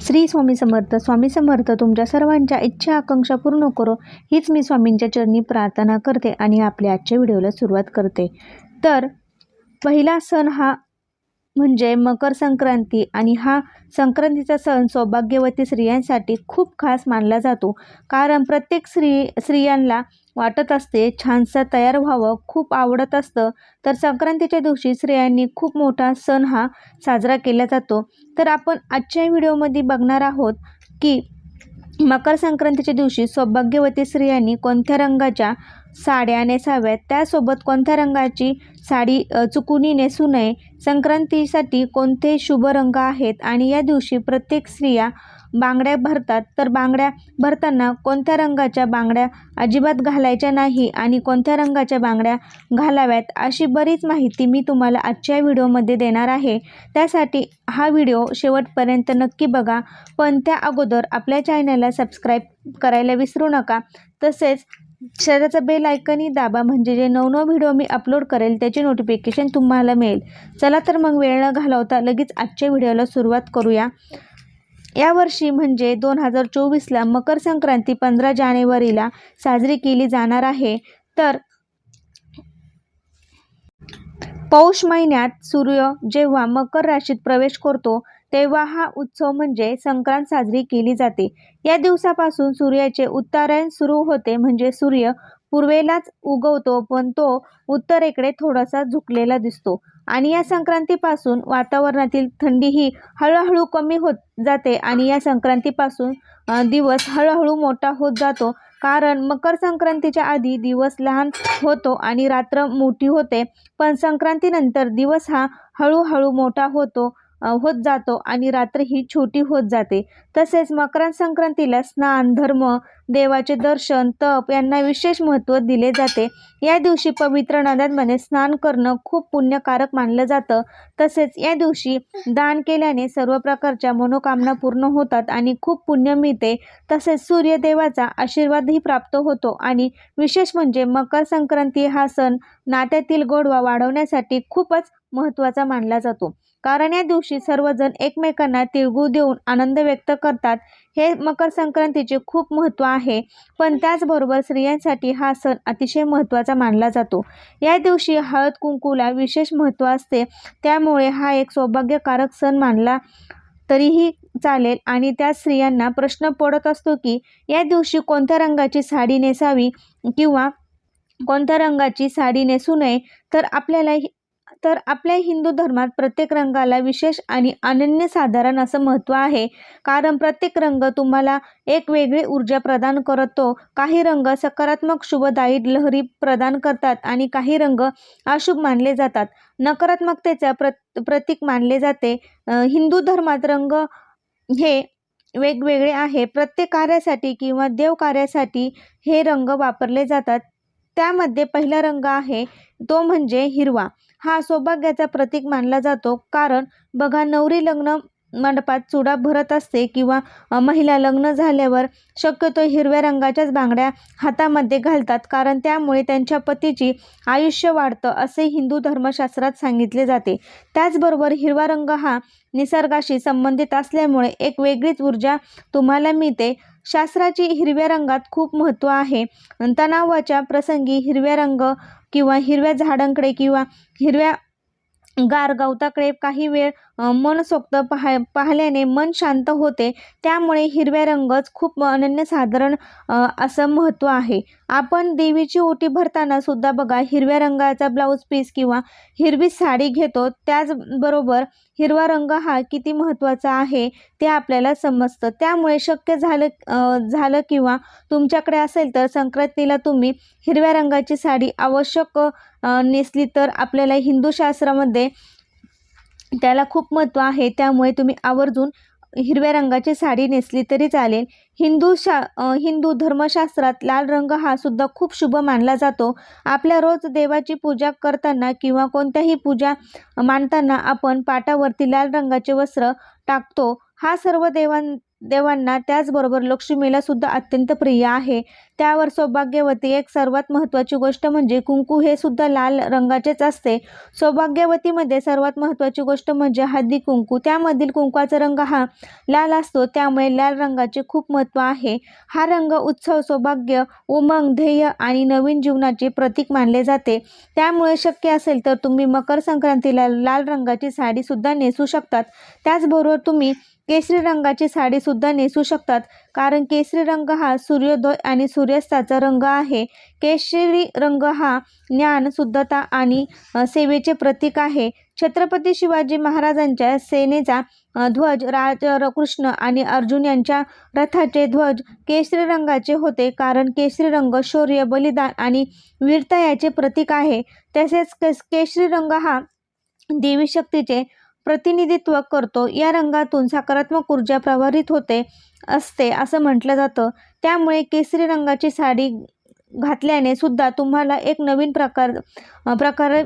श्री स्वामी समर्थ स्वामी समर्थ तुमच्या सर्वांच्या इच्छा आकांक्षा पूर्ण करो. हीच मी स्वामींच्या चरणी प्रार्थना करते आणि आपल्या आजच्या व्हिडिओला सुरुवात करते. तर पहिला सण हा म्हणजे मकर संक्रांती आणि हा संक्रांतीचा सण सौभाग्यवती स्त्रियांसाठी खूप खास मानला जातो. कारण प्रत्येक स्त्री स्त्रियांना वाटत असते छानसं तयार व्हावं खूप आवडत असतं. तर संक्रांतीच्या दिवशी स्त्रियांनी खूप मोठा सण हा साजरा केला जातो. तर आपण आजच्या व्हिडिओमध्ये बघणार आहोत की मकर संक्रांतीच्या दिवशी सौभाग्यवती स्त्रियांनी कोणत्या रंगाच्या साड्या नेसाव्यात. त्यासोबत कोणत्या रंगाची साडी चुकुनी नेसू नये? संक्रांतीसाठी कोणते शुभ रंग आहेत? आणि या दिवशी प्रत्येक स्त्रिया बांगड्या भरतात. तर बांगड्या भरताना कोणत्या रंगाच्या बांगड्या अजिबात घालायच्या नाही आणि कोणत्या रंगाच्या बांगड्या घालाव्यात अशी बरीच माहिती मी तुम्हाला आजच्या व्हिडिओमध्ये देणार आहे. त्यासाठी हा व्हिडिओ शेवटपर्यंत नक्की बघा. पण त्या अगोदर आपल्या चॅनलला सबस्क्राईब करायला विसरू नका. तसेच शेजारचं बेल आयकनही दाबा म्हणजे जे नवनव व्हिडिओ मी अपलोड करेल त्याचे नोटिफिकेशन तुम्हाला मिळेल. चला तर मग वेळ न घालवता लगेच आजच्या व्हिडिओला सुरुवात करूया. यावर्षी म्हणजे दोन हजार चोवीसला मकर संक्रांती पंधरा जानेवारीला साजरी केली जाणार आहे. तर पौष महिन्यात सूर्य जेव्हा मकर राशीत प्रवेश करतो तेव्हा हा उत्सव म्हणजे संक्रांत साजरी केली जाते. या दिवसापासून सूर्याचे उत्तरायण सुरू होते म्हणजे सूर्य पूर्वेलाच उगवतो पण तो उत्तरेकडे थोडासा झुकलेला दिसतो. आणि या संक्रांतीपासून वातावरणातील थंडीही हळूहळू कमी होत जाते आणि या संक्रांतीपासून दिवस हळूहळू मोठा होत जातो. कारण मकर संक्रांतीच्या आधी दिवस लहान होतो आणि रात्र मोठी होते. पण संक्रांतीनंतर दिवस हा हळूहळू मोठा होतो. होत जातो आणि रात्र ही छोटी होत जाते. तसेच मकर संक्रांतीला स्नान धर्म देवाचे दर्शन तप यांना विशेष महत्त्व दिले जाते. या दिवशी पवित्र नद्यांमध्ये स्नान करणं खूप पुण्यकारक मानलं जातं. तसेच या दिवशी दान केल्याने सर्व प्रकारच्या मनोकामना पूर्ण होतात आणि खूप पुण्य मिळते. तसेच सूर्यदेवाचा आशीर्वादही प्राप्त होतो आणि विशेष म्हणजे मकर संक्रांती हा सण नात्यातील गोडवा वाढवण्यासाठी खूपच महत्त्वाचा मानला जातो. कारण या दिवशी सर्वजण एकमेकांना तिळगुळ देऊन आनंद व्यक्त करतात. हे मकर संक्रांतीचे खूप महत्त्व आहे. पण त्याचबरोबर स्त्रियांसाठी हा सण अतिशय महत्त्वाचा मानला जातो. या दिवशी हळद कुंकूला विशेष महत्त्व असते. त्यामुळे हा एक सौभाग्यकारक सण मानला तरीही चालेल. आणि त्या स्त्रियांना प्रश्न पडत असतो की या दिवशी कोणत्या रंगाची साडी नेसावी? किंवा कोणत्या रंगाची साडी नेसू नये? तर आपल्याला तर आपल्या हिंदू धर्मात प्रत्येक रंगाला विशेष आणि अनन्यसाधारण असं महत्त्व आहे. कारण प्रत्येक रंग तुम्हाला एक वेगळी ऊर्जा प्रदान करतो. काही रंग सकारात्मक शुभदायी लहरी प्रदान करतात आणि काही रंग अशुभ मानले जातात. नकारात्मकतेचा प्र प्रतीक मानले जाते. हिंदू धर्मात रंग हे वेगवेगळे आहे. प्रत्येक कार्यासाठी किंवा देव कार्यासाठी हे रंग वापरले जातात. त्यामध्ये पहिला रंग आहे तो म्हणजे हिरवा. हा सौभाग्याचा प्रतीक मानला जातो. कारण बघा नवरी लग्न मंडपात चुडा भरत असते किंवा महिला लग्न झाल्यावर शक्यतो हिरव्या रंगाच्याच बांगड्या हातामध्ये घालतात कारण त्यामुळे त्यांच्या पतीची आयुष्य वाढतं असे हिंदू धर्मशास्त्रात सांगितले जाते. त्याचबरोबर हिरवा रंग हा निसर्गाशी संबंधित असल्यामुळे एक वेगळीच ऊर्जा तुम्हाला मिळते. शास्त्राची हिरव्या रंगात खूप महत्त्व आहे. तणावाच्या प्रसंगी हिरव्या रंग किंवा हिरव्या झाडांकडे किंवा हिरव्या गार गवताकडे काही वेळ मनसोक्त पाहा पाहिल्याने मन शांत होते. त्यामुळे हिरव्या रंगच खूप अनन्यसाधारण असं महत्त्व आहे. आपण देवीची ओटी भरताना सुद्धा बघा हिरव्या रंगाचा ब्लाऊज पीस किंवा हिरवी साडी घेतो त्याचबरोबर हिरवा रंग हा किती महत्त्वाचा आहे ते आपल्याला समजतं. त्यामुळे शक्य झालं झालं किंवा तुमच्याकडे असेल तर संक्रांतीला तुम्ही हिरव्या रंगाची साडी आवश्यक नेसली तर आपल्याला हिंदू शास्त्रामध्ये त्याला खूप महत्त्व आहे. त्यामुळे तुम्ही आवर्जून हिरव्या रंगाची साडी नेसली तरी चालेल. हिंदू शा हिंदू धर्मशास्त्रात लाल रंग हा सुद्धा खूप शुभ मानला जातो. आपल्या रोज देवाची पूजा करताना किंवा कोणत्याही पूजा मानताना आपण पाटावरती लाल रंगाचे वस्त्र टाकतो. हा सर्व देवां देवांना त्याचबरोबर लक्ष्मीला सुद्धा अत्यंत प्रिय आहे. त्यावर सौभाग्यवती एक सर्वात महत्त्वाची गोष्ट म्हणजे कुंकू हे सुद्धा लाल रंगाचेच असते. सौभाग्यवतीमध्ये सर्वात महत्त्वाची गोष्ट म्हणजे हळदी कुंकू. त्यामधील कुंकवाचा रंग हा लाल असतो त्यामुळे लाल रंगाचे खूप महत्त्व आहे. हा रंग उत्सव सौभाग्य उमंग ध्येय आणि नवीन जीवनाचे प्रतीक मानले जाते. त्यामुळे शक्य असेल तर तुम्ही मकर संक्रांतीला लाल रंगाची साडीसुद्धा नेसू शकतात. त्याचबरोबर तुम्ही केसरी रंगाची साडीसुद्धा नेसू शकतात कारण केसरी रंग हा सूर्योदय आणि सूर्यास्ताचा रंग आहे. केशरी रंग हा ज्ञान शुद्धता आणि सेवेचे प्रतीक आहे. छत्रपती शिवाजी महाराजांच्या सेनेचा ध्वज राज कृष्ण आणि अर्जुन यांच्या रथाचे ध्वज केशरी रंगाचे होते. कारण केशरी रंग शौर्य बलिदान आणि वीरता याचे प्रतीक आहे. तसेच केस केशरी रंग हा देवी शक्तीचे प्रतिनिधित्व करतो या रंगातून सकारात्मक ऊर्जा प्रवाहित होते असते असं म्हटलं जातं. त्यामुळे केसरी रंगाची साडी घातल्याने सुद्धा तुम्हाला एक नवीन प्रकार प्रकार प्रकारे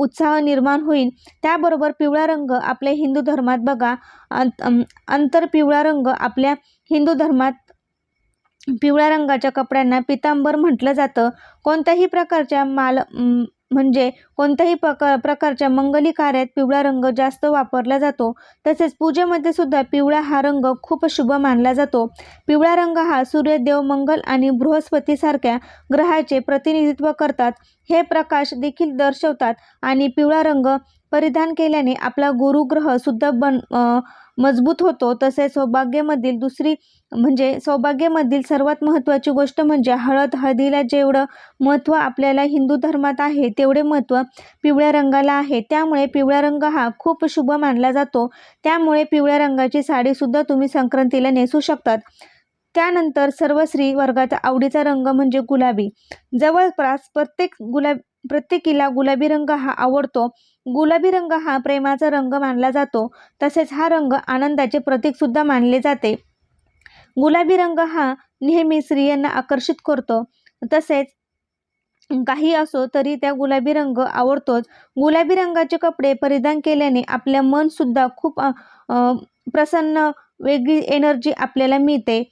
उत्साह निर्माण होईल. त्याबरोबर पिवळा रंग आपल्या हिंदू धर्मात बघा अंत अंतर पिवळा रंग आपल्या हिंदू धर्मात पिवळ्या रंगाच्या कपड्यांना पितांबर म्हटलं जातं. कोणत्याही प्रकारच्या माल म्हणजे कोणत्याही प्रकार प्रकारच्या मंगली कार्यात पिवळा रंग जास्त वापरला जातो. तसेच पूजेमध्ये सुद्धा पिवळा हा रंग खूप शुभ मानला जातो. पिवळा रंग हा सूर्यदेव मंगल आणि बृहस्पतीसारख्या ग्रहाचे प्रतिनिधित्व करतात. हे प्रकाश देखील दर्शवतात आणि पिवळा रंग परिधान केल्याने आपला गुरुग्रह सुद्धा बन मजबूत होतो तसेच सौभाग्यामधील दुसरी म्हणजे सौभाग्यामधील सर्वात महत्त्वाची गोष्ट म्हणजे हळद हळदीला जेवढं महत्त्व आपल्याला हिंदू धर्मात आहे तेवढे महत्त्व पिवळ्या रंगाला आहे. त्यामुळे पिवळा रंग हा खूप शुभ मानला जातो. त्यामुळे पिवळ्या रंगाची साडीसुद्धा तुम्ही संक्रांतीला नेसू शकतात. त्यानंतर सर्व स्त्री वर्गाचा आवडीचा रंग म्हणजे गुलाबी. जवळपास प्रत्येक गुलाब प्रत्येकीला गुलाबी रंग हा आवडतो. गुलाबी रंग हा प्रेमाचा रंग मानला जातो. तसेच हा रंग आनंदाचे प्रतीकसुद्धा मानले जाते. गुलाबी रंग हा नेहमी स्त्रियांना आकर्षित करतो. तसेच काही असो तरी त्या गुलाबी रंग आवडतोच. गुलाबी रंगाचे कपडे परिधान केल्याने आपल्या मनसुद्धा खूप प्रसन्न वेगळी एनर्जी आपल्याला मिळते.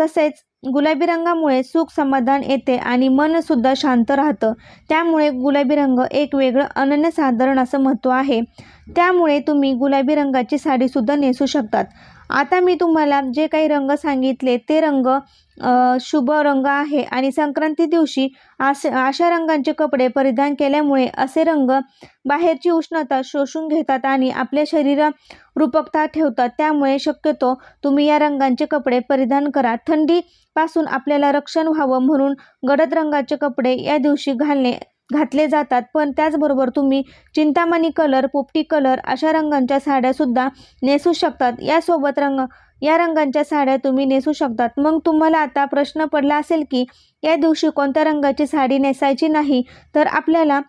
तसेच गुलाबी रंगामुळे सुख समाधान येते आणि मनसुद्धा शांत राहतं. त्यामुळे गुलाबी रंग एक वेगळं अनन्यसाधारण असं महत्त्व आहे. त्यामुळे तुम्ही गुलाबी रंगाची साडीसुद्धा नेसू शकतात. आता मी तुम्हाला जे काही रंग सांगितले ते रंग शुभ रंग आहे आणि संक्रांती दिवशी असे अशा रंगांचे कपडे परिधान केल्यामुळे असे रंग बाहेरची उष्णता शोषून घेतात आणि आपल्या शरीरा रूपकता ठेवतात. त्यामुळे शक्यतो तुम्ही या रंगांचे कपडे परिधान करा. थंडीपासून आपल्याला रक्षण व्हावं म्हणून गडद रंगाचे कपडे या दिवशी घालणे घातले जातात. पण त्याचबरोबर तुम्ही चिंतामणी कलर पोपटी कलर अशा रंगांच्या साड्यासुद्धा नेसू शकतात. यासोबत रंग या रंगांच्या साड्या तुम्ही नेसू शकतात. मग तुम्हाला आता प्रश्न पडला असेल की या दिवशी कोणत्या रंगाची साडी नेसायची नाही? तर आपल्याला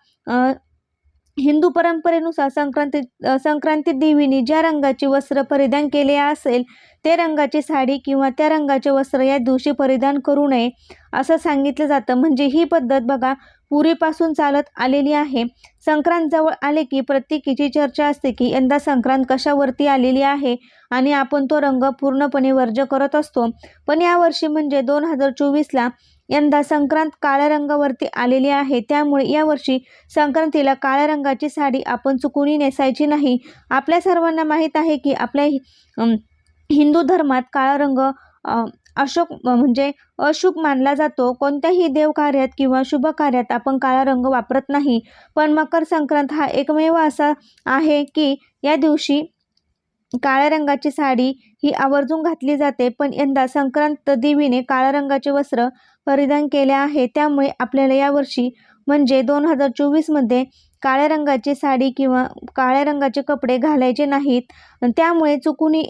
हिंदू परंपरेनुसार संक्रांती संक्रांती देवीने ज्या रंगाची वस्त्र परिधान केले असेल ते रंगाची साडी किंवा त्या रंगाचे वस्त्र या दिवशी परिधान करू नये असं सांगितलं जातं. म्हणजे ही पद्धत बघा पूर्वीपासून चालत आलेली आहे. संक्रांत जवळ आले की प्रत्येकीची चर्चा असते की यंदा संक्रांत कशावरती आलेली आहे आणि आपण तो रंग पूर्णपणे वर्ज करत असतो. पण यावर्षी म्हणजे दोन हजार चोवीसला यंदा संक्रांत काळ्या रंगावरती आलेली आहे. त्यामुळे यावर्षी संक्रांतीला काळ्या रंगाची साडी आपण चुकूनही नेसायची नाही. आपल्या सर्वांना माहीत आहे की आपल्या हि- हिंदू धर्मात काळा रंग अशोक म्हणजे अशुभ मानला जातो. कोणत्याही देवकार्यात किंवा शुभ कार्यात आपण काळा रंग वापरत नाही. पण मकर संक्रांत हा एकमेव असा आहे की या दिवशी काळ्या रंगाची साडी ही आवर्जून घातली जाते. पण यंदा संक्रांत देवीने काळ्या रंगाचे वस्त्र परिधान केले आहे. त्यामुळे आपल्याला यावर्षी म्हणजे दोन हजार चोवीसमध्ये काळ्या रंगाची साडी किंवा काळ्या रंगाचे कपडे घालायचे नाहीत. त्यामुळे चुकूनही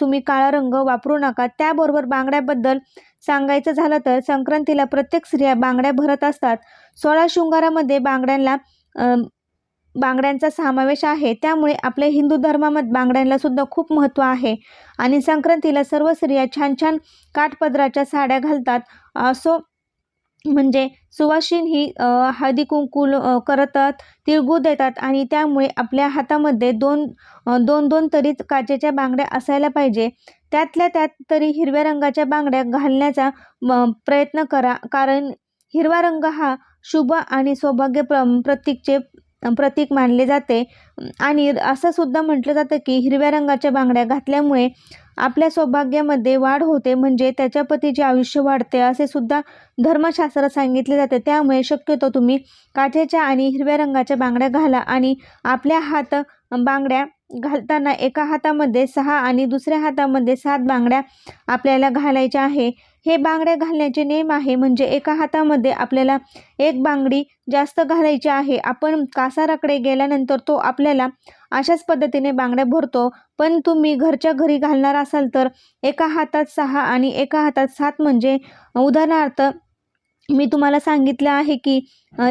तुम्ही काळा रंग वापरू नका. त्याबरोबर बांगड्याबद्दल सांगायचं झालं तर संक्रांतीला प्रत्येक स्त्रिया बांगड्या भरत असतात. सोळा शृंगारामध्ये बांगड्यांना बांगड्यांचा समावेश आहे. त्यामुळे आपल्या हिंदू धर्मामध्ये बांगड्यांना सुद्धा खूप महत्त्व आहे. आणि संक्रांतीला सर्व स्त्रिया छान छान काठपदराच्या साड्या घालतात. असो म्हणजे सुवासिन ही हळदी कुंकू करतात तिळगूळ देतात आणि त्यामुळे आपल्या हातामध्ये दोन दोन दोन तरी काचेच्या बांगड्या असायला पाहिजे. त्यातल्या त्यात तरी हिरव्या रंगाच्या बांगड्या घालण्याचा म प्रयत्न करा. कारण हिरवा रंग हा शुभ आणि सौभाग्य प्र प्रतीकचे प्रतीक मानले जाते. आणि असं सुद्धा म्हटलं जातं की हिरव्या रंगाच्या बांगड्या घातल्यामुळे आपल्या सौभाग्यामध्ये वाढ होते म्हणजे त्याच्या पतीचे आयुष्य वाढते असे सुद्धा धर्मशास्त्रात सांगितले जाते. त्यामुळे शक्यतो तुम्ही काचेच्या आणि हिरव्या रंगाच्या बांगड्या घाला आणि आपल्या हात बांगड्या घालताना एका हातामध्ये सहा आणि दुसऱ्या हातामध्ये सात बांगड्या आपल्याला घालायच्या आहे. हे बांगड्या घालण्याचे नियम आहे. म्हणजे एका हातामध्ये आपल्याला एक बांगडी जास्त घालायची आहे. आपण कासाराकडे गेल्यानंतर तो आपल्याला अशाच पद्धतीने बांगड्या भरतो. पण तुम्ही घरच्या घरी घालणार असाल तर एका हातात सहा आणि एका हातात सात म्हणजे उदाहरणार्थ मी तुम्हाला सांगितलं आहे की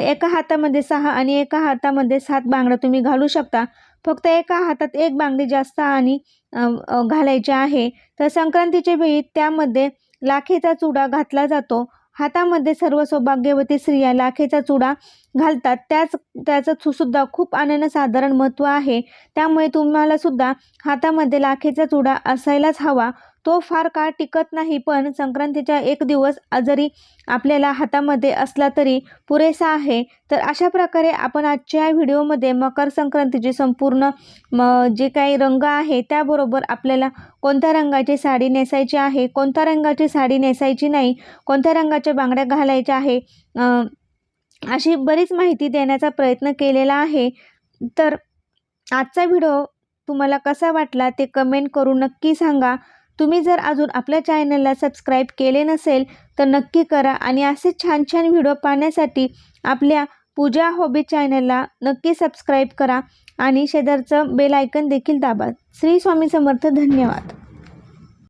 एका हातामध्ये सहा आणि एका हातामध्ये सात बांगड्या तुम्ही घालू शकता. फक्त एका हातात एक बांगडी जास्त आणि घालायची आहे. तर संक्रांतीच्या वेळी त्यामध्ये लाखेचा चुडा घातला जातो. हातामध्ये सर्व सौभाग्यवती स्त्रिया लाखेचा चुडा घालतात. त्याच त्याचं सुद्धा खूप अनन्यसाधारण महत्त्व आहे. त्यामुळे तुम्हाला सुद्धा हातामध्ये लाखेचा चुडा असायलाच हवा. तो फार काळ टिकत नाही पण संक्रांतीचा एक दिवस जरी आपल्याला हातामध्ये असला तरी पुरेसा आहे. तर अशा प्रकारे आपण आजच्या व्हिडिओमध्ये मकर संक्रांतीचे संपूर्ण म जे काही रंग आहे त्याबरोबर आपल्याला कोणत्या रंगाची साडी नेसायची आहे कोणत्या रंगाची साडी नेसायची नाही कोणत्या रंगाच्या बांगड्या घालायच्या आहे अशी बरीच माहिती देण्याचा प्रयत्न केलेला आहे. तर आजचा व्हिडिओ तुम्हाला कसा वाटला ते कमेंट करून नक्की सांगा. तुम्ही जर अजून आपल्या चॅनलला सबस्क्राईब केले नसेल तर नक्की करा आणि असे छान छान व्हिडिओ पाहण्यासाठी आपल्या पूजा हॉबी चॅनलला नक्की सबस्क्राईब करा आणि शेजारचं बेल आयकन देखील दाबा. श्री स्वामी समर्थ धन्यवाद.